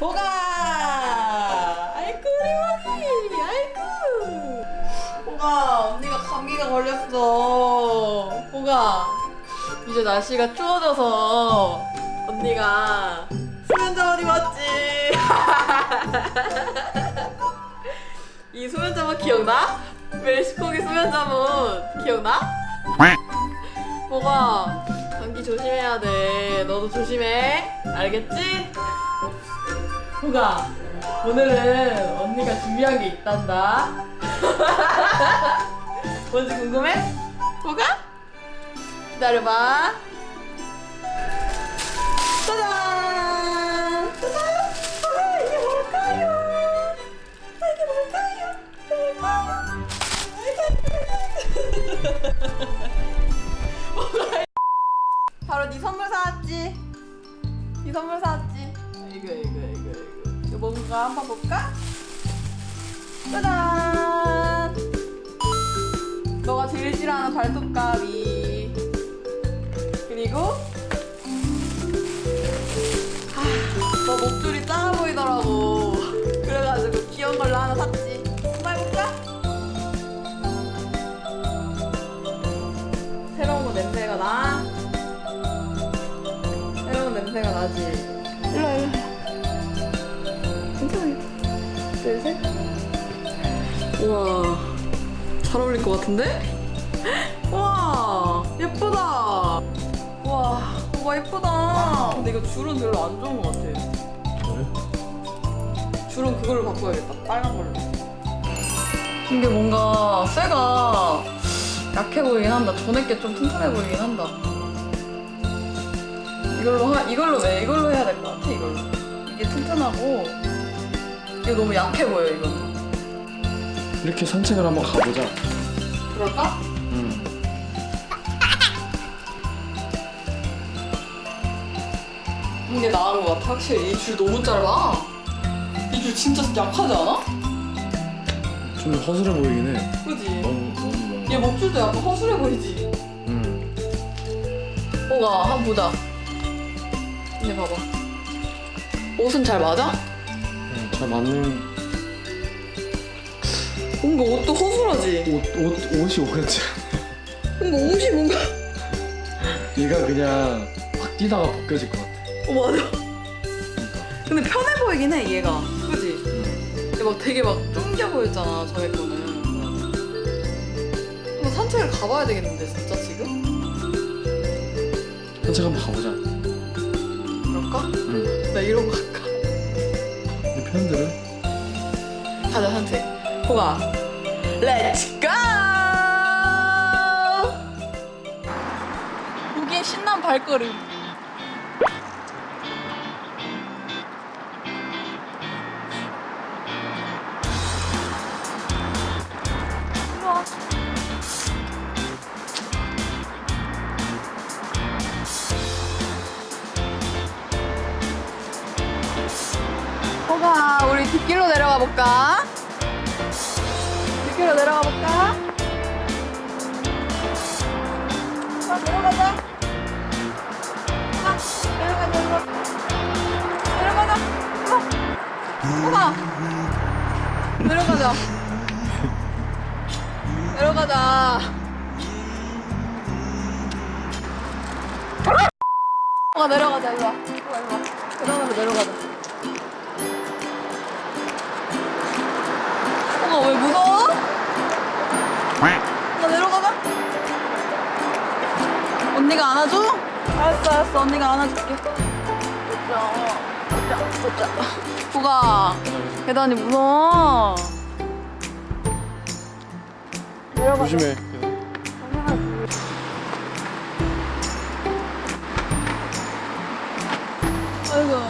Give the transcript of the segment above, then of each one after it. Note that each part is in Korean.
보가! 아이고 우리 원이 아이고 보가 언니가 감기가 걸렸어. 보가 이제 날씨가 추워져서 언니가 수면잠옷 입었지? 이 수면잠옷 기억나? 멜시코기 수면잠옷 기억나? 보가 감기 조심해야 돼. 너도 조심해. 알겠지? 보가 오늘은 언니가 준비한 게 있단다 뭔지 궁금해? 보가? 기다려봐 짜잔! 이거 이거 이거 이거 이거 뭔가 한번 볼까? 짜잔! 너가 제일 싫어하는 발톱 가위 그리고 우와 잘 어울릴 것 같은데? 와 예쁘다. 와 뭐가 예쁘다. 근데 이거 줄은 별로 안 좋은 것 같아. 줄은 그걸로 바꿔야겠다. 빨간 걸로. 이게 뭔가 쇠가 약해 보이긴 한다. 전에 게 좀 튼튼해 보이긴 한다. 이걸로 하, 이걸로 왜 이걸로 해야 될 것 같아 이걸로? 이게 튼튼하고 이거 너무 약해 보여 이거는 이렇게 산책을 한번 가보자. 그럴까? 응. 이게 나은 것 같아 확실히 이 줄 너무 짧아 이 줄 진짜 약하지 않아? 좀 허술해 보이긴 해. 그지? 너무 너무 뭔가. 얘 목줄도 약간 허술해 보이지? 응. 뭐가 한번 보자 얘 봐봐 옷은 잘 맞아? 응, 잘 맞는 뭔가 옷도 허술하지? 옷, 옷 옷이 오겠지. 뭔가 옷이 뭔가 얘가 그냥 확 뛰다가 벗겨질 것 같아. 어 맞아 그러니까. 근데 편해 보이긴 해 얘가 그지? 얘막 되게 막 쫑겨 보였잖아 전에 거는 한번 산책을 가봐야 되겠는데 진짜 지금? 산책 한번 가보자. 그럴까? 응. 나 이러고 갈까? 이 편들은 가자 산책 호가 렛츠 고! 보기엔 신난 발걸음 일로 와. 호가 우리 뒷길로 내려가 볼까? 뒷길로 내려가 볼까? 자, 내려가자. 자, 내려가자, 내려가자. 내려가자. 호가. 내려가자. 내려가자. 내려가자, 일로 와. 호가 일로 와. 계단으로 내려가자. 호가 왜 무서워? 알았어, 알았어. 언니가 안아줄게. 보자, 보자, 보자. 보가 계단이 무서워. 내려가자. 조심해. 아이고.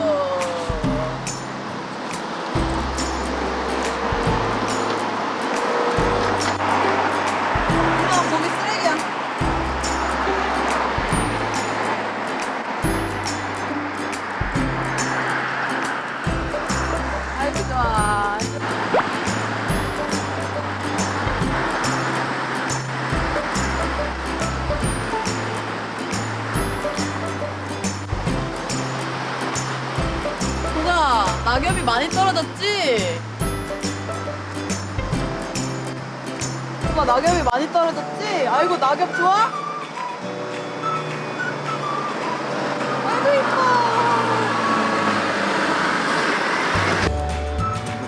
떨어졌지? 오빠 낙엽이 많이 떨어졌지? 아이고 낙엽 좋아? 아이고 이뻐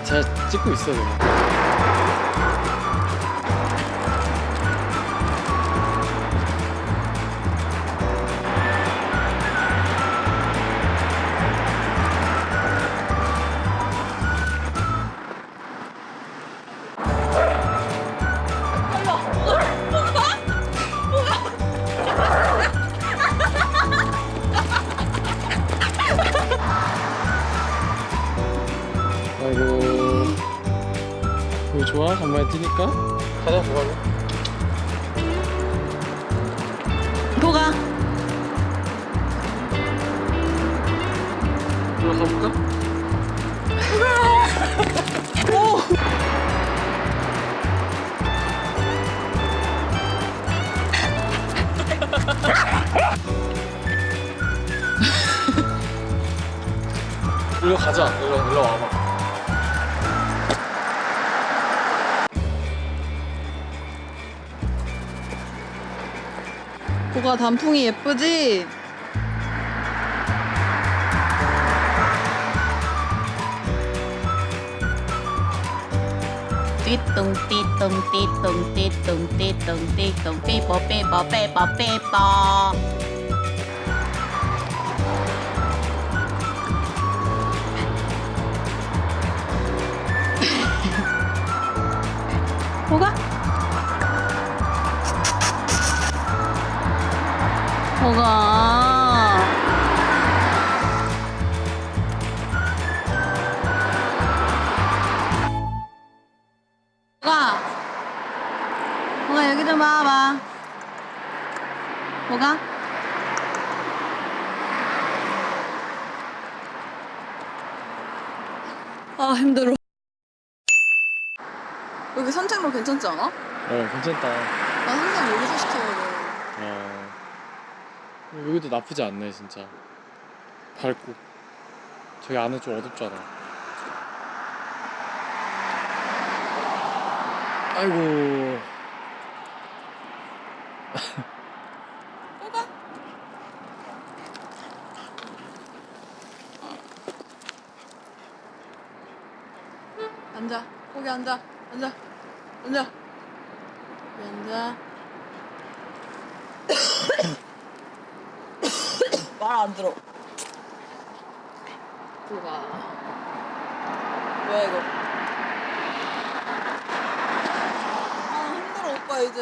제가 찍고 있어요. 이거 좋아? 정말 뛰니까? 가자 보가자 뭐가? 이거 가볼까? 일로 가자 일로 일로 와봐 뭐가 단풍이 예쁘지? 띠똥 띠똥 띠똥 띠똥 띠똥 띠똥 삐뽀 삐뽀 삐뽀 삐뽀 뭐가? 뭐가? 뭐가 여기 좀 와봐. 뭐가? 아 힘들어 여기 산책로 괜찮지 않아? 어 괜찮다 나 항상 여기서 시켜야 돼 어 여기도 나쁘지 않네 진짜. 밝고. 저기 안에 좀 어둡잖아. 아이고. 뭐가? 앉아. 거기 앉아. 앉아. 앉아. 앉아 말 안 들어. 뭐가 뭐야 이거